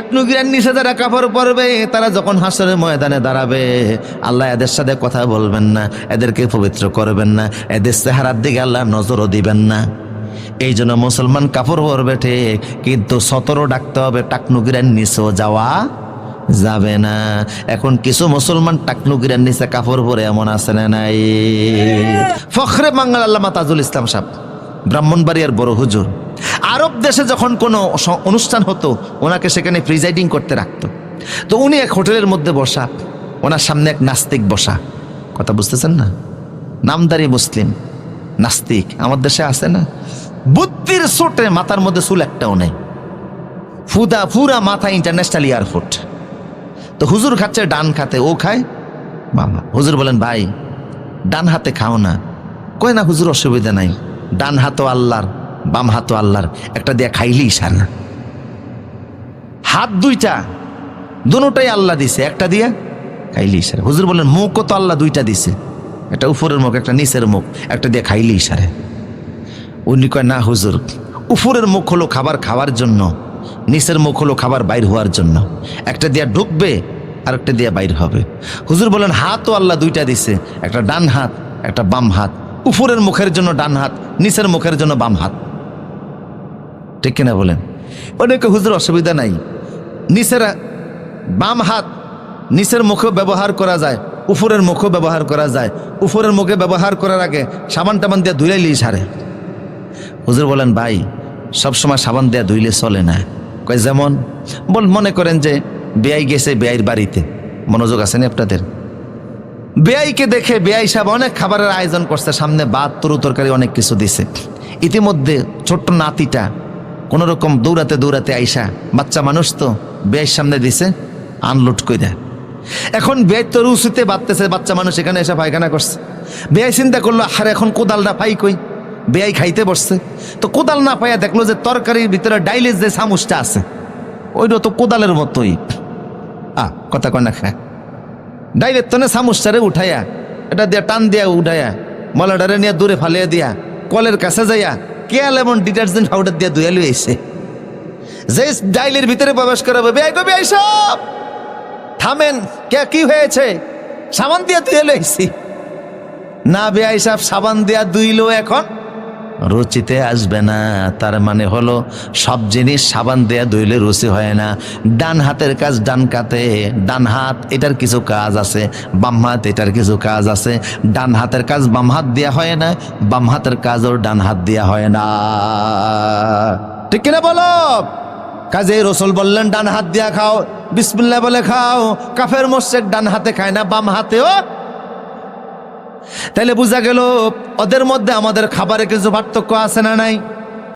টাকনুগিরার নিচে যারা কাপড় পরবে, তারা যখন হাসরের ময়দানে দাঁড়াবে, আল্লাহ এদের সাথে কথা বলবেন না, এদেরকে পবিত্র করবেন না, এদের চেহারার দিকে আল্লাহ নজরও দিবেন না। এই জন্য মুসলমান কাপড় পরবে ঠিক, কিন্তু সতরও ডাকতে হবে টাকনুগিরার নিচেও যাওয়া যাবে না। এখন কিছু মুসলমান টাকনুগিরার নিচে কাপড় পরে এমন আছে না নাই? ফখরে বাঙ্গাল আল্লামা তাজুল ইসলাম সাহেব, ব্রাহ্মণবাড়িয়ার বড় হুজুর। আরব দেশে যখন কোনো অনুষ্ঠান হতো, ওনাকে সেখানে প্রিজাইডিং করতে রাখতো। তো উনি এক হোটেলের মধ্যে বসা, ওনার সামনে এক নাস্তিক বসা। কথা বুঝতেছেন না? নামদারি মুসলিম, নাস্তিক। আমার দেশে আছে না? বুদ্ধির সোটে মাথার মধ্যে চুল একটাও নেই। ফুদা, ফুরা মাথা ইন্টারন্যাশনাল এয়ারপোর্ট তো হুজুর খাচ্ছে, ডান খাতে ও খায়, বাবা। হুজুর বলেন, ভাই, ডান হাতে খাও না। কয় না, হুজুর, অসুবিধা নাই। ডান হাতও আল্লাহর। বাম হাতও আল্লাহর, একটা দিয়া খাইলেই সারা হাত দুইটা, দুটাই আল্লাহ দিছে, একটা দিয়া খাইলেই সারে। হুজুর বলেন মুখও তো আল্লাহ দুইটা দিছে। একটা উপরের মুখ, একটা নিচের মুখ, একটা দিয়ে খাইলেই সারে। উনি কয়, না হুজুর উপরের মুখ হলো খাবার খাওয়ার জন্য, নিচের মুখ হলো খাবার বাইর হওয়ার জন্য। একটা দিয়া ঢুকবে আর একটা দিয়া বাইর হবে। হুজুর বলেন হাতও আল্লাহ দুইটা দিছে, একটা ডান হাত, একটা বাম হাত। উপরের মুখের জন্য ডান হাত, নিচের মুখের জন্য বাম হাত। ঠিক কিনা বলেন? অনেকে হুজুর অসুবিধা নাই। নিচের বাম হাত নিচের মুখেও ব্যবহার করা যায়, উপরের মুখও ব্যবহার করা যায়। উপরের মুখে ব্যবহার করার আগে সাবান টাবান দিয়ে ধুইলেই সারে হুজুর বলেন, ভাই, সবসময় সাবান দেয়া ধুইলে চলে না। কয়, যেমন? বল, মনে করেন যে বেয়াই গেছে বেয়াইর বাড়িতে। মনোযোগ আছে না আপনাদের? বেয়াইকে দেখে বেয়াই সাহেব অনেক খাবারের আয়োজন করছে, সামনে ভাত, তরু তরকারি অনেক কিছু দিছে। ইতিমধ্যে ছোট্ট নাতিটা কোনো রকম দৌড়াতে দৌড়াতে আইসা বাচ্চা মানুষ তো বেয়াইর সামনে দিছে আনলোড দেয় এখন বেয়াই তো রুসিতে বাড়তেছে, বাচ্চা মানুষ এখানে এসে পায়খানা করছে। বেয়াই চিন্তা করল, আর এখন কোদালটা পাই কই? বেয়াই খাইতে বসছে। তো কোদাল না পাইয়া দেখল যে তরকারির ভিতরে ডাইলের যে চামচটা আছে, ওইটা তো কোদালের মতোই। আ, কথা কয় না খায়। ডাইরেক্ট তনে সামুসারে উঠাইয়া, এটা দিয়া টান দিয়া উঠাইয়া, মলাডারে নিয়ে দূরে ফালিয়া দিয়া, কলের কাছে যাইয়া কেয়াল এমন ডিটারজেন্ট পাউডার দিয়ে ধুয়ে লুই আইছে যে ডাইলের ভিতরে প্রবেশ করাবে বেআই কবি, এইসব! থামেন, কে, কি হয়েছে? সাবান দিয়া ধুয়ে লইছি না বেআই সাহেব সাবান দিয়া ধুইলো এখন? রুচিতে আসবে না। তার মানে হলো, সব জিনিস সাবান দেয়া ধুইলে রুচি হয় না। ডান হাতের কাজ ডান কাতে, ডান হাত এটার কিছু কাজ আছে, বাম হাত এটার কিছু কাজ আছে। ডান হাতের কাজ বাম হাত দেওয়া হয় না, বাম হাতের কাজও ডান হাত দেওয়া হয় না। ঠিক কিনা বলো? কাজে রসুল বললেন, ডান হাত দিয়া খাও বিসমিল্লা বলে খাও। কাফের মোশেক ডান হাতে খায় না, বাম হাতেও তাহলে বোঝা গেল ওদের মধ্যে আমাদের খাবারে কিছু পার্থক্য আছে না নাই?